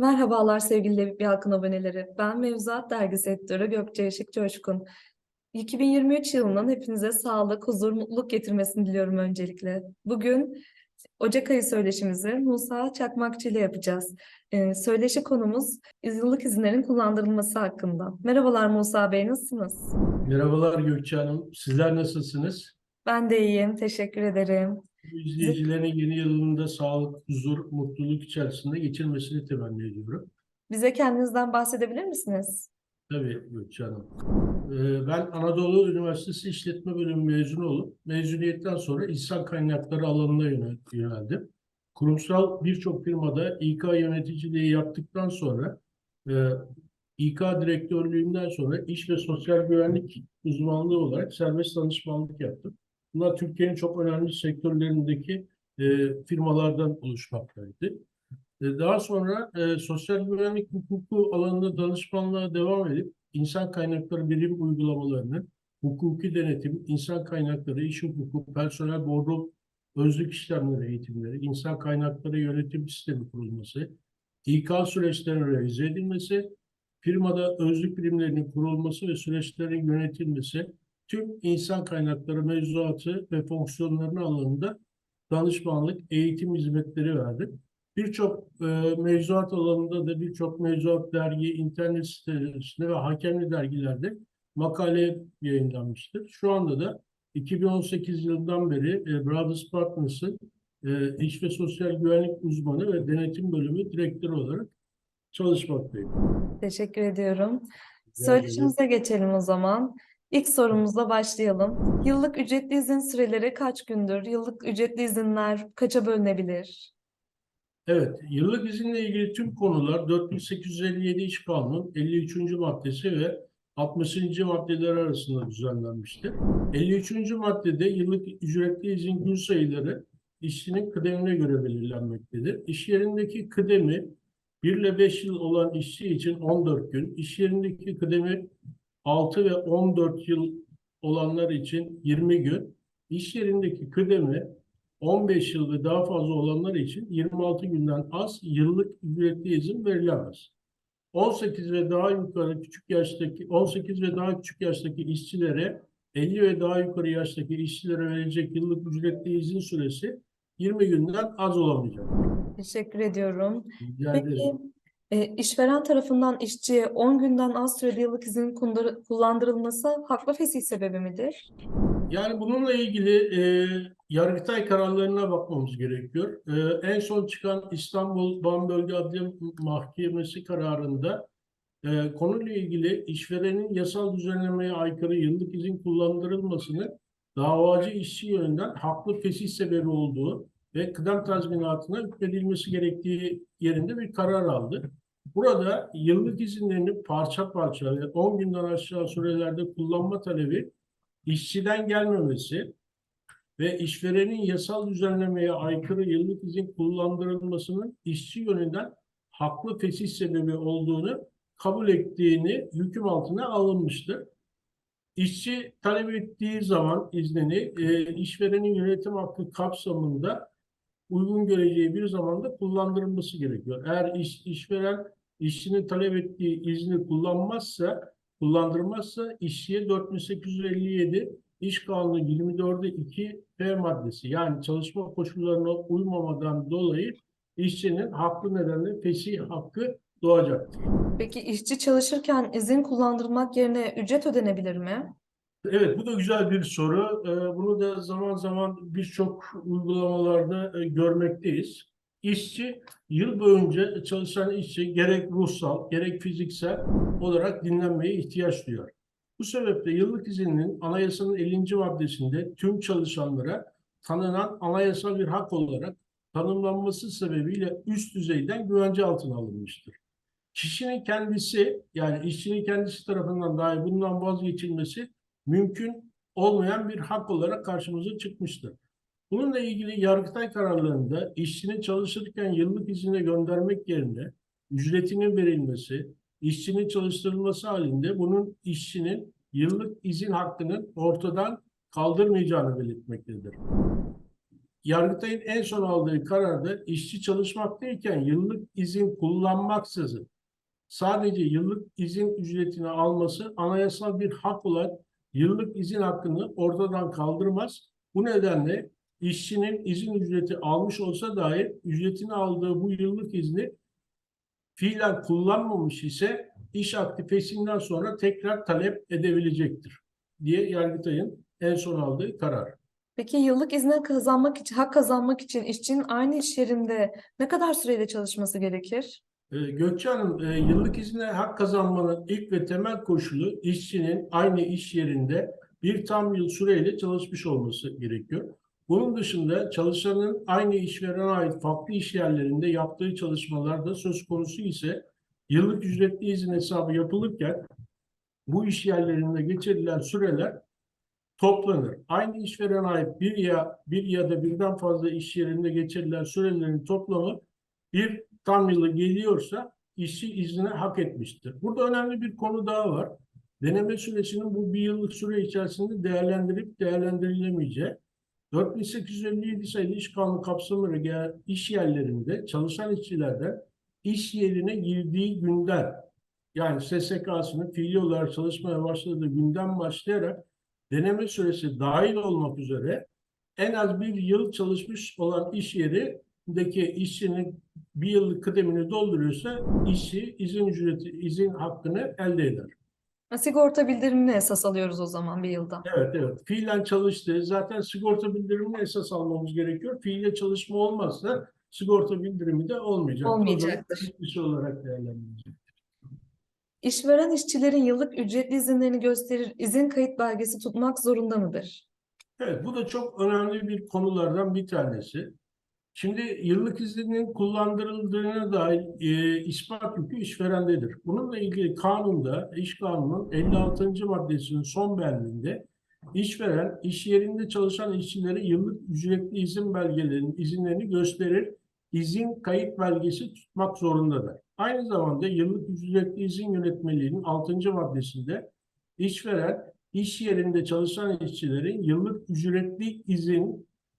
Merhabalar sevgili Levip Yalkın aboneleri. Ben Mevzuat Dergisi Editörü Gökçe Işık Coşkun. 2023 yılının hepinize sağlık, huzur, mutluluk getirmesini diliyorum öncelikle. Bugün Ocak ayı söyleşimizi Musa Çakmakçı ile yapacağız. Ee, söyleşi konumuz yıllık izinlerin kullandırılması hakkında. Merhabalar Musa Bey, nasılsınız? Merhabalar Gökçe Hanım. Sizler nasılsınız? Ben de iyiyim, teşekkür ederim. Bu İzleyicilerin yeni yılında sağlık, huzur, mutluluk içerisinde geçirmesini temenni ediyorum. Bize kendinizden bahsedebilir misiniz? Tabii Gökçe Hanım. Ee, Ben Anadolu Üniversitesi İşletme Bölümü mezunu olup mezuniyetten sonra insan kaynakları alanına yönel- yöneldim. Kurumsal birçok firmada İK yöneticiliği yaptıktan sonra e, İK direktörlüğünden sonra iş ve sosyal güvenlik uzmanlığı olarak serbest danışmanlık yaptım. Bunlar Türkiye'nin çok önemli sektörlerindeki e, firmalardan oluşmaktaydı. E, Daha sonra e, sosyal güvenlik hukuku alanında danışmanlığa devam edip insan kaynakları birim uygulamalarını, hukuki denetim, insan kaynakları, iş hukuku, personel boru, özlük işlemleri eğitimleri, insan kaynakları yönetim sistemi kurulması, İK süreçlerinin revize edilmesi, firmada özlük birimlerinin kurulması ve süreçlerin yönetilmesi, tüm insan kaynakları mevzuatı ve fonksiyonlarının alanında danışmanlık, eğitim hizmetleri verdim. Birçok e, mevzuat alanında da birçok mevzuat dergi, internet sitelerinde ve hakemli dergilerde makale yayınlanmıştır. Şu anda da 2018 yılından beri e, Brothers Partners'ın e, iş ve sosyal güvenlik uzmanı ve denetim bölümü direktörü olarak çalışmaktayım. Teşekkür ediyorum. Söyleşimize geçelim o zaman. İlk sorumuzla başlayalım. Yıllık ücretli izin süreleri kaç gündür? Yıllık ücretli izinler kaça bölünebilir? Evet, yıllık izinle ilgili tüm konular 4857 İş Kanunu 53. maddesi ve 60. maddeler arasında düzenlenmiştir. 53. maddede yıllık ücretli izin gün sayıları işçinin kıdemine göre belirlenmektedir. İş yerindeki kıdemi 1 ile 5 yıl olan işçi için 14 gün, iş yerindeki kıdemi 6 ve 14 yıl olanlar için 20 gün, iş yerindeki kıdemi 15 yıl ve daha fazla olanlar için 26 günden az yıllık ücretli izin verilemez. 18 ve daha yukarı küçük yaştaki 18 ve daha küçük yaştaki işçilere 50 ve daha yukarı yaştaki işçilere verilecek yıllık ücretli izin süresi 20 günden az olamayacak. Teşekkür ediyorum. Rica Peki ederim. E, işveren tarafından işçiye 10 günden az sürede yıllık izin kullandırılması haklı fesih sebebi midir? Yani bununla ilgili e, Yargıtay kararlarına bakmamız gerekiyor. E, en son çıkan İstanbul Van Bölge Adliye Mahkemesi kararında e, konuyla ilgili işverenin yasal düzenlemeye aykırı yıllık izin kullandırılmasını davacı işçi yönünden haklı fesih sebebi olduğu ve kıdem tazminatına hükmedilmesi gerektiği yerinde bir karar aldı. Burada yıllık izinlerini parça parça ve 10 günden aşağı sürelerde kullanma talebi işçiden gelmemesi ve işverenin yasal düzenlemeye aykırı yıllık izin kullandırılmasının işçi yönünden haklı fesih sebebi olduğunu kabul ettiğini hüküm altına alınmıştır. İşçi talep ettiği zaman iznini e, işverenin yönetim hakkı kapsamında uygun göreceği bir zamanda kullandırılması gerekiyor. Eğer iş, işveren işçinin talep ettiği izni kullanmazsa, kullandırmazsa işçiye 4857 İş Kanunu 24'e 2 P maddesi yani çalışma koşullarına uymamadan dolayı işçinin haklı nedenle fesih hakkı doğacaktır. Peki işçi çalışırken izin kullandırmak yerine ücret ödenebilir mi? Evet, bu da güzel bir soru. Ee, Bunu da zaman zaman birçok uygulamalarda e, görmekteyiz. İşçi yıl boyunca çalışan işçi gerek ruhsal gerek fiziksel olarak dinlenmeye ihtiyaç duyuyor. Bu sebeple yıllık izinin anayasanın 50. maddesinde tüm çalışanlara tanınan anayasal bir hak olarak tanımlanması sebebiyle üst düzeyden güvence altına alınmıştır. Kişinin kendisi yani işçinin kendisi tarafından dahi bundan vazgeçilmesi mümkün olmayan bir hak olarak karşımıza çıkmıştır. Bununla ilgili Yargıtay kararlarında işçinin çalışırken yıllık izine göndermek yerine ücretinin verilmesi, işçinin çalıştırılması halinde bunun işçinin yıllık izin hakkının ortadan kaldırmayacağını belirtmektedir. Yargıtay'ın en son aldığı kararda işçi çalışmaktayken yıllık izin kullanmaksızın sadece yıllık izin ücretini alması anayasal bir hak olan yıllık izin hakkını ortadan kaldırmaz. Bu nedenle işçinin izin ücreti almış olsa dahi ücretini aldığı bu yıllık izni fiilen kullanmamış ise iş aktifesinden sonra tekrar talep edebilecektir diye Yargıtay'ın en son aldığı karar. Peki yıllık izne kazanmak için, hak kazanmak için işçinin aynı iş yerinde ne kadar süreyle çalışması gerekir? Ee, Gökçe Hanım, e, yıllık izne hak kazanmanın ilk ve temel koşulu işçinin aynı iş yerinde bir tam yıl süreyle çalışmış olması gerekiyor. Bunun dışında çalışanın aynı işverene ait farklı iş yerlerinde yaptığı çalışmalarda söz konusu ise yıllık ücretli izin hesabı yapılırken bu iş yerlerinde geçirilen süreler toplanır. Aynı işverene ait bir ya bir ya da birden fazla iş yerinde geçirilen sürelerin toplamı bir tam yılı geliyorsa işçi iznine hak etmiştir. Burada önemli bir konu daha var. Deneme süresinin bu bir yıllık süre içerisinde değerlendirip değerlendirilemeyeceği. 4857 sayılı iş kanunu kapsamında iş yerlerinde çalışan işçilerden iş yerine girdiği günden yani SSK'sının fiili olarak çalışmaya başladığı günden başlayarak deneme süresi dahil olmak üzere en az bir yıl çalışmış olan iş yerindeki işçinin bir yıllık kıdemini dolduruyorsa işçi izin ücreti, izin hakkını elde eder. Sigorta bildirimini esas alıyoruz o zaman bir yılda. Evet, evet. Fiilen çalıştığı zaten sigorta bildirimini esas almamız gerekiyor. Fiile çalışma olmazsa sigorta bildirimi de olmayacak. Olmayacaktır. İş olarak değerlendirilecek. İşveren işçilerin yıllık ücretli izinlerini gösterir, izin kayıt belgesi tutmak zorunda mıdır? Evet, bu da çok önemli bir konulardan bir tanesi. Şimdi yıllık izinin kullandırıldığına dair e, ispat yükü işverendedir. Bununla ilgili kanunda, iş kanunun 56. maddesinin son bendinde işveren iş yerinde çalışan işçilere yıllık ücretli izin belgelerinin izinlerini gösterir, izin kayıt belgesi tutmak zorundadır. Aynı zamanda yıllık ücretli izin yönetmeliğinin 6. maddesinde işveren iş yerinde çalışan işçilerin yıllık ücretli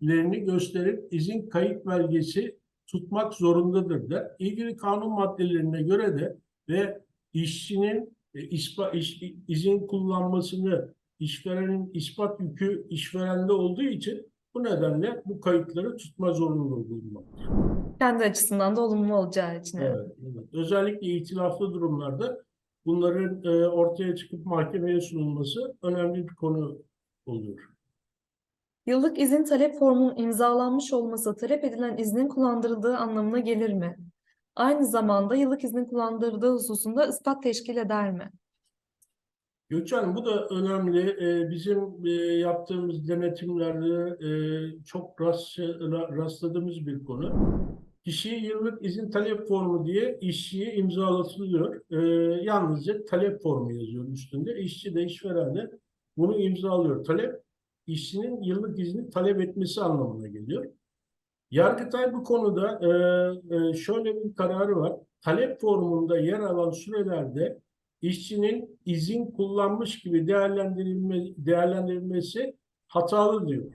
izinlerini gösterip izin kayıt belgesi tutmak zorundadır da ilgili kanun maddelerine göre de ve işçinin e, ispa, iş- izin kullanmasını işverenin ispat yükü işverende olduğu için bu nedenle bu kayıtları tutma zorunluluğu bulunmaktadır. Kendi açısından da olumlu olacağı için. evet. Evet, evet. Özellikle itilaflı durumlarda bunların e, ortaya çıkıp mahkemeye sunulması önemli bir konu oluyor. Yıllık izin talep formunun imzalanmış olması talep edilen iznin kullandırıldığı anlamına gelir mi? Aynı zamanda yıllık iznin kullandırıldığı hususunda ispat teşkil eder mi? Gökçe Hanım, bu da önemli. E, bizim e, yaptığımız denetimlerde e, çok rast, ra- rastladığımız bir konu. Kişiye yıllık izin talep formu diye işçiye imzalatılıyor. E, yalnızca talep formu yazıyor üstünde. İşçi de işveren de bunu imzalıyor. Talep, işçinin yıllık izni talep etmesi anlamına geliyor. Yargıtay bu konuda e, e, şöyle bir kararı var. Talep formunda yer alan sürelerde işçinin izin kullanmış gibi değerlendirilme, değerlendirilmesi hatalı diyor.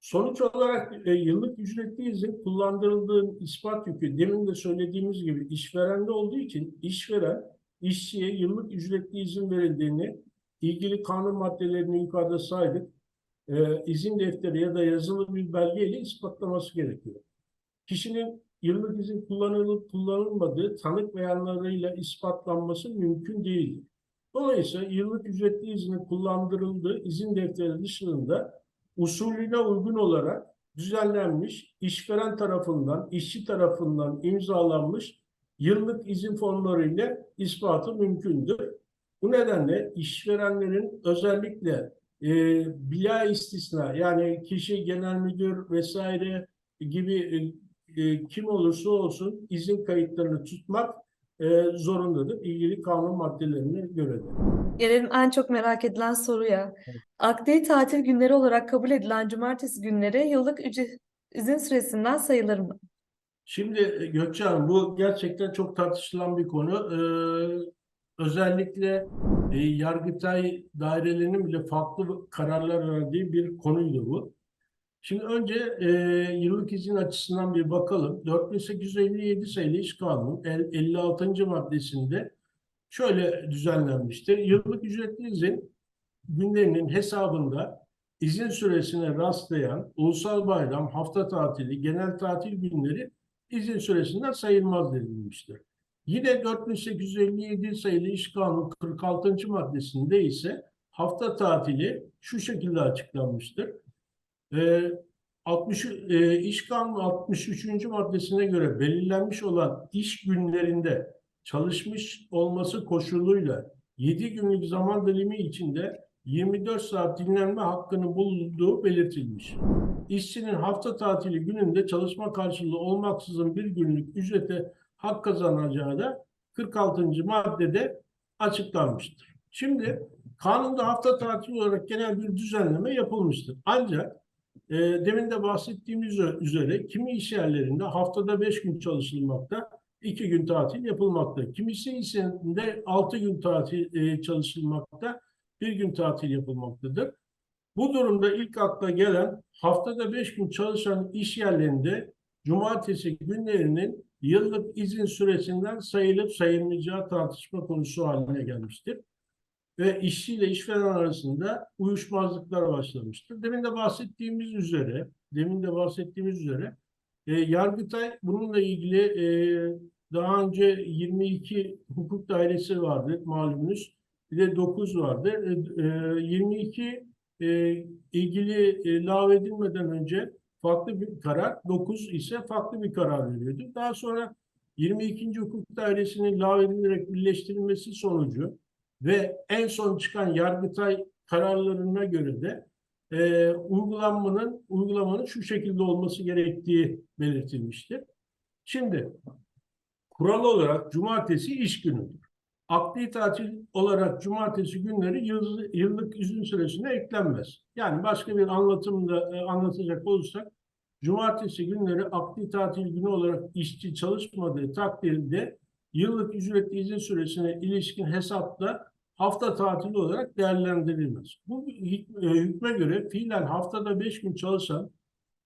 Sonuç olarak e, yıllık ücretli izin kullandırıldığın ispat yükü demin de söylediğimiz gibi işverende olduğu için işveren işçiye yıllık ücretli izin verildiğini ilgili kanun maddelerini yukarıda saydık. E, izin defteri ya da yazılı bir belgeyle ispatlaması gerekiyor. Kişinin yıllık izin kullanılıp kullanılmadığı tanık beyanlarıyla ispatlanması mümkün değildir. Dolayısıyla yıllık ücretli iznin kullandırıldığı izin defteri dışında usulüne uygun olarak düzenlenmiş, işveren tarafından, işçi tarafından imzalanmış yıllık izin formlarıyla ispatı mümkündür. Bu nedenle işverenlerin özellikle e, bila istisna yani kişi genel müdür vesaire gibi e, e, kim olursa olsun izin kayıtlarını tutmak e, zorundadır. ilgili kanun maddelerine göre de. Gelelim en çok merak edilen soruya. Akdil tatil günleri olarak kabul edilen cumartesi günleri yıllık ücret izin süresinden sayılır mı? Şimdi e, Gökçe Hanım bu gerçekten çok tartışılan bir konu. Ee, özellikle e, Yargıtay dairelerinin bile farklı kararlar verdiği bir konuydu bu. Şimdi önce e, yıllık izin açısından bir bakalım. 4857 sayılı iş kanunu el- 56. maddesinde şöyle düzenlenmiştir. Yıllık ücretli izin günlerinin hesabında izin süresine rastlayan ulusal bayram, hafta tatili, genel tatil günleri izin süresinden sayılmaz denilmiştir. Yine 4857 sayılı iş kanunu 46. maddesinde ise hafta tatili şu şekilde açıklanmıştır. Ee, 60 e, İş Kanunu 63. maddesine göre belirlenmiş olan iş günlerinde çalışmış olması koşuluyla 7 günlük zaman dilimi içinde 24 saat dinlenme hakkını bulunduğu belirtilmiş. İşçinin hafta tatili gününde çalışma karşılığı olmaksızın bir günlük ücrete hak kazanacağı da 46. maddede açıklanmıştır. Şimdi kanunda hafta tatili olarak genel bir düzenleme yapılmıştır. Ancak e, demin de bahsettiğimiz üzere kimi iş yerlerinde haftada 5 gün çalışılmakta, 2 gün tatil yapılmakta. Kimisi işinde 6 gün tatil e, çalışılmakta, 1 gün tatil yapılmaktadır. Bu durumda ilk akla gelen haftada 5 gün çalışan iş yerlerinde cumartesi günlerinin yıllık izin süresinden sayılıp sayılmayacağı tartışma konusu haline gelmiştir ve işçi ile işveren arasında uyuşmazlıklar başlamıştır. Demin de bahsettiğimiz üzere, demin de bahsettiğimiz üzere e, Yargıtay bununla ilgili e, daha önce 22 hukuk dairesi vardı malumunuz. Bir de 9 vardı. E, e, 22 e, ilgili e, lağvedilmeden önce farklı bir karar, 9 ise farklı bir karar veriyordu. Daha sonra 22. hukuk dairesinin lağvedilerek birleştirilmesi sonucu ve en son çıkan Yargıtay kararlarına göre de e, uygulanmanın uygulamanın şu şekilde olması gerektiği belirtilmiştir. Şimdi kural olarak cumartesi iş günüdür. Akli tatil olarak cumartesi günleri yıl- yıllık izin süresine eklenmez. Yani başka bir anlatımda e, anlatacak olursak cumartesi günleri akli tatil günü olarak işçi çalışmadığı takdirde yıllık ücretli izin süresine ilişkin hesapta hafta tatili olarak değerlendirilmez. Bu e, hükme göre fiilen haftada 5 gün çalışan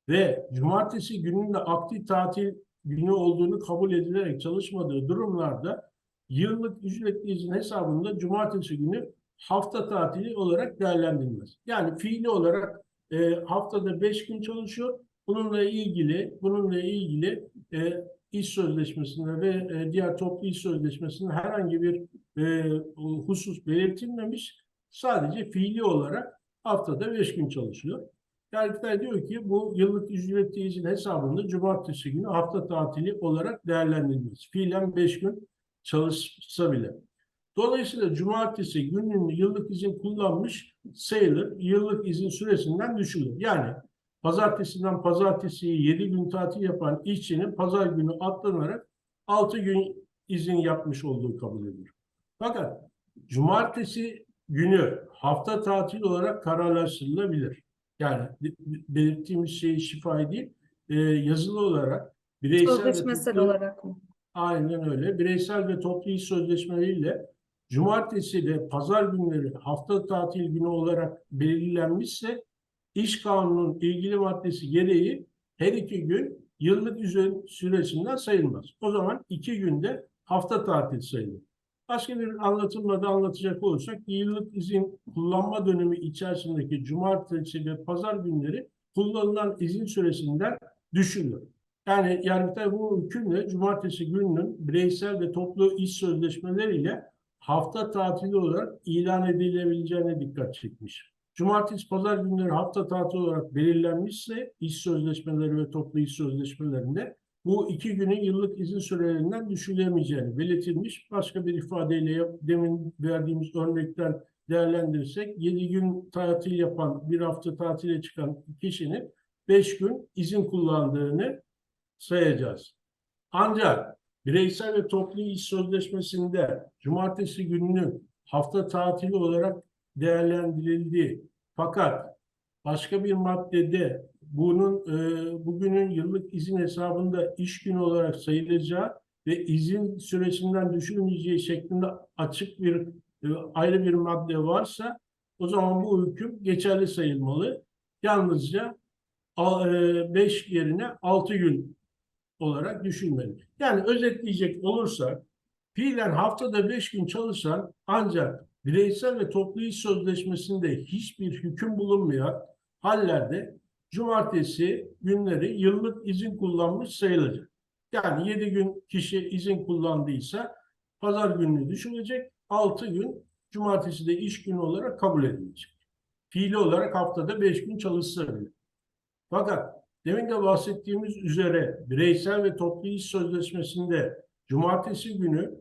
ve cumartesi gününde aktif tatil günü olduğunu kabul edilerek çalışmadığı durumlarda yıllık ücretli izin hesabında cumartesi günü hafta tatili olarak değerlendirilmez. Yani fiili olarak e, haftada 5 gün çalışıyor. Bununla ilgili bununla ilgili e, iş sözleşmesinde ve e, diğer toplu iş sözleşmesinde herhangi bir e, husus belirtilmemiş. Sadece fiili olarak haftada 5 gün çalışıyor. Yargıtay diyor ki bu yıllık ücretli izin hesabında cumartesi günü hafta tatili olarak değerlendirilmez. Fiilen 5 gün çalışsa bile. Dolayısıyla cumartesi gününün yıllık izin kullanmış sayılır. Yıllık izin süresinden düşülür. Yani pazartesinden pazartesiye 7 gün tatil yapan işçinin pazar günü atlanarak 6 gün izin yapmış olduğu kabul edilir. Fakat cumartesi günü hafta tatil olarak kararlaştırılabilir. Yani belirttiğimiz şey şifai değil, e, yazılı olarak bireysel ve Sözleşmesel toplu- olarak mı? Aynen öyle. Bireysel ve toplu iş sözleşmeleriyle cumartesi ve pazar günleri hafta tatil günü olarak belirlenmişse iş kanunun ilgili maddesi gereği her iki gün yıllık izin süresinden sayılmaz. O zaman iki günde hafta tatil sayılır. Başka bir anlatımla da anlatacak olursak yıllık izin kullanma dönemi içerisindeki cumartesi ve pazar günleri kullanılan izin süresinden düşülür. Yani Yargıtay bu hükümle cumartesi gününün bireysel ve toplu iş sözleşmeleriyle hafta tatili olarak ilan edilebileceğine dikkat çekmiş. Cumartesi, pazar günleri hafta tatili olarak belirlenmişse iş sözleşmeleri ve toplu iş sözleşmelerinde bu iki günün yıllık izin sürelerinden düşülemeyeceğini belirtilmiş. Başka bir ifadeyle demin verdiğimiz örnekten değerlendirirsek 7 gün tatil yapan, bir hafta tatile çıkan kişinin 5 gün izin kullandığını sayacağız. Ancak bireysel ve toplu iş sözleşmesinde cumartesi gününün hafta tatili olarak değerlendirildiği fakat başka bir maddede bunun e, bugünün yıllık izin hesabında iş günü olarak sayılacağı ve izin süresinden düşürülmeyeceği şeklinde açık bir e, ayrı bir madde varsa o zaman bu hüküm geçerli sayılmalı. Yalnızca 5 yerine 6 gün olarak düşünmeli. Yani özetleyecek olursak fiilen haftada 5 gün çalışan ancak bireysel ve toplu iş sözleşmesinde hiçbir hüküm bulunmayan hallerde cumartesi günleri yıllık izin kullanmış sayılacak. Yani 7 gün kişi izin kullandıysa pazar gününü düşünecek. 6 gün cumartesi de iş günü olarak kabul edilecek. Fiili olarak haftada 5 gün çalışsa bile. Fakat demin de bahsettiğimiz üzere bireysel ve toplu iş sözleşmesinde cumartesi günü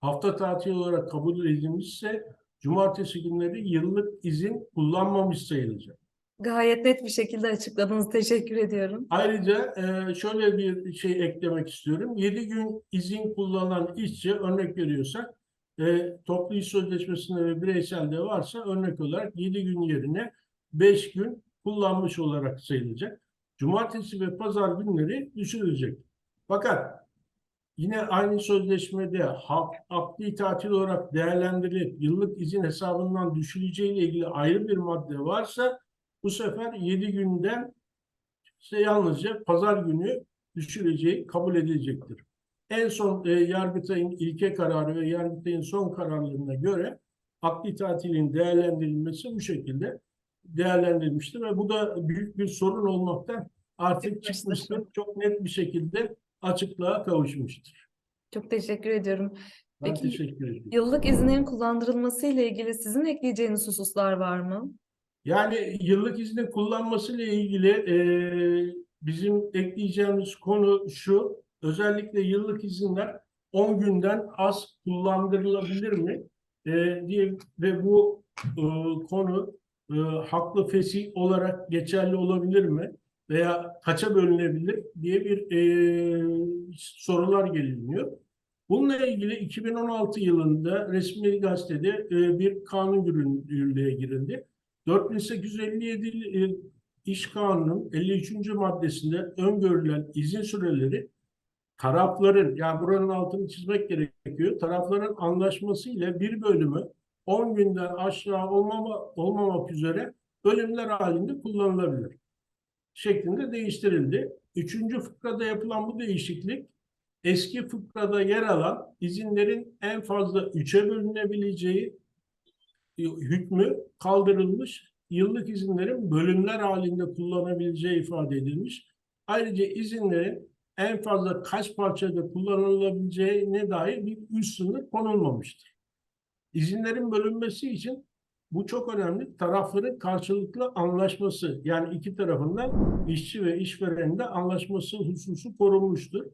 hafta tatili olarak kabul edilmişse cumartesi günleri yıllık izin kullanmamış sayılacak. Gayet net bir şekilde açıkladınız. Teşekkür ediyorum. Ayrıca e, şöyle bir şey eklemek istiyorum. 7 gün izin kullanan işçi örnek veriyorsak e, toplu iş sözleşmesinde ve bireyselde varsa örnek olarak 7 gün yerine 5 gün kullanmış olarak sayılacak. Cumartesi ve pazar günleri düşürülecek. Fakat yine aynı sözleşmede hak, akli tatil olarak değerlendirilip yıllık izin hesabından düşüleceğiyle ilgili ayrı bir madde varsa bu sefer 7 günden işte yalnızca pazar günü düşüreceği kabul edilecektir. En son e, Yargıtay'ın ilke kararı ve Yargıtay'ın son kararlarına göre akli tatilin değerlendirilmesi bu şekilde değerlendirilmiştir ve bu da büyük bir sorun olmaktan artık çıkmıştır. Çok net bir şekilde açıklığa kavuşmuştur. Çok teşekkür ediyorum. Ben Peki, teşekkür ederim. Yıllık izinlerin kullandırılması ile ilgili sizin ekleyeceğiniz hususlar var mı? Yani yıllık iznin kullanması ile ilgili e, bizim ekleyeceğimiz konu şu. Özellikle yıllık izinler 10 günden az kullandırılabilir mi? E, diye ve bu e, konu e, haklı fesih olarak geçerli olabilir mi? Veya kaça bölünebilir diye bir e, sorular geliniyor. Bununla ilgili 2016 yılında resmi gazetede e, bir kanun yürürlüğe girildi. 4857 e, İş Kanunu'nun 53. maddesinde öngörülen izin süreleri tarafların, yani buranın altını çizmek gerekiyor, tarafların anlaşmasıyla bir bölümü 10 günden aşağı olmama, olmamak üzere bölümler halinde kullanılabilir şeklinde değiştirildi. Üçüncü fıkrada yapılan bu değişiklik eski fıkrada yer alan izinlerin en fazla üçe bölünebileceği hükmü kaldırılmış, yıllık izinlerin bölümler halinde kullanabileceği ifade edilmiş. Ayrıca izinlerin en fazla kaç parçada kullanılabileceğine dair bir üst sınır konulmamıştır. İzinlerin bölünmesi için bu çok önemli. Tarafların karşılıklı anlaşması yani iki tarafından işçi ve işverenin de anlaşması hususu korunmuştur.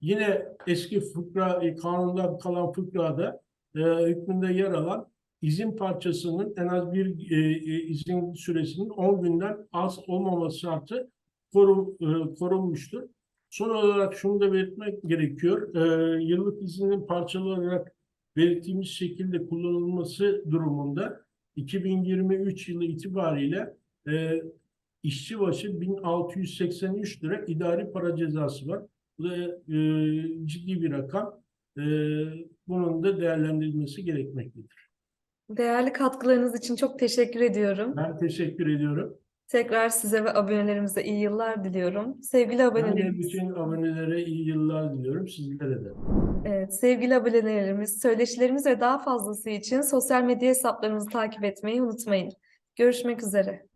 Yine eski fıkra, e, kanunda kalan fıkrada e, hükmünde yer alan izin parçasının en az bir e, e, izin süresinin 10 günden az olmaması şartı korum, e, korunmuştur. Son olarak şunu da belirtmek gerekiyor. E, yıllık izinin parçalı olarak belirttiğimiz şekilde kullanılması durumunda 2023 yılı itibariyle e, işçi başı 1683 lira idari para cezası var. Bu da e, ciddi bir rakam. E, bunun da değerlendirilmesi gerekmektedir. Değerli katkılarınız için çok teşekkür ediyorum. Ben teşekkür ediyorum. Tekrar size ve abonelerimize iyi yıllar diliyorum. Sevgili Ben de abonelerimiz, bütün abonelere iyi yıllar diliyorum. Sizlere de. evet, sevgili abonelerimiz, söyleşilerimiz ve daha fazlası için sosyal medya hesaplarımızı takip etmeyi unutmayın. Görüşmek üzere.